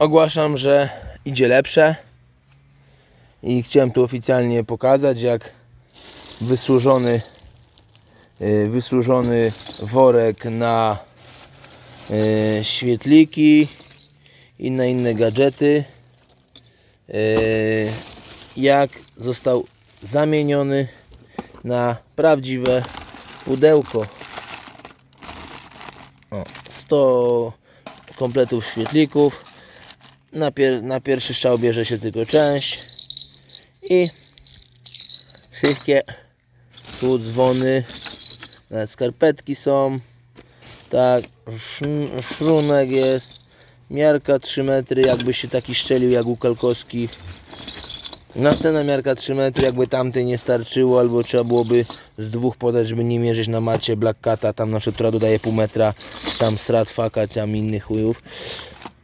ogłaszam, że idzie lepsze i chciałem tu oficjalnie pokazać jak wysłużony y, wysłużony worek na y, świetliki i na inne gadżety y, jak został zamieniony na prawdziwe pudełko. O, 100 kompletów świetlików na, pier na pierwszy strzał bierze się tylko część i wszystkie tu dzwony nawet skarpetki są. Tak szrunek jest. Miarka 3 metry jakby się taki szczelił jak u Kalkowski. Następna miarka 3 metry jakby tamtej nie starczyło albo trzeba byłoby z dwóch podać żeby nie mierzyć na macie Black Cata. Tam na przykład która dodaje pół metra tam Stratfaka tam innych chujów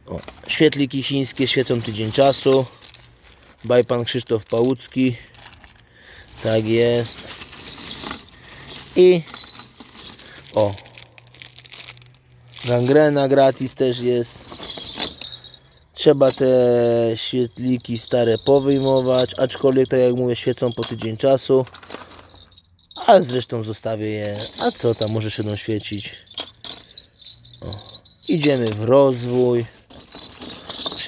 o, świetliki chińskie świecą tydzień czasu. By pan Krzysztof Pałucki. Tak jest. I o. Gangrena gratis też jest. Trzeba te świetliki stare powyjmować aczkolwiek tak jak mówię świecą po tydzień czasu. Ale zresztą zostawię je. A co tam może się świecić? O. idziemy w rozwój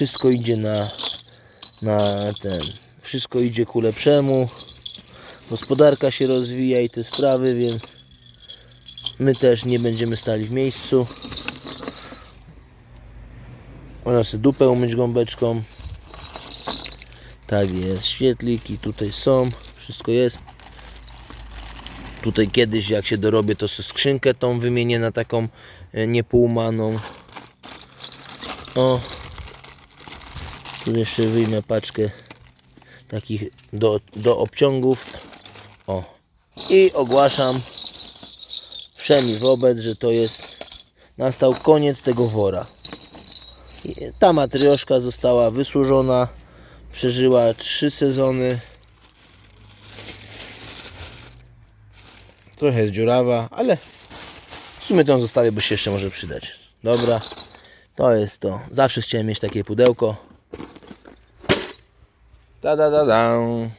wszystko idzie na na ten wszystko idzie ku lepszemu gospodarka się rozwija i te sprawy, więc my też nie będziemy stali w miejscu. Można sobie dupę umyć gąbeczką. Tak jest, świetliki tutaj są, wszystko jest. Tutaj kiedyś jak się dorobię to sobie skrzynkę tą wymienię na taką e, niepółmaną. O, tu jeszcze wyjmę paczkę takich do, do obciągów. O. I ogłaszam wszemi wobec, że to jest nastał koniec tego wora. Ta matrioszka została wysłużona, przeżyła trzy sezony. Trochę jest dziurawa, ale w sumie tą zostawię, bo się jeszcze może przydać. Dobra, to jest to. Zawsze chciałem mieć takie pudełko. Tadadadão.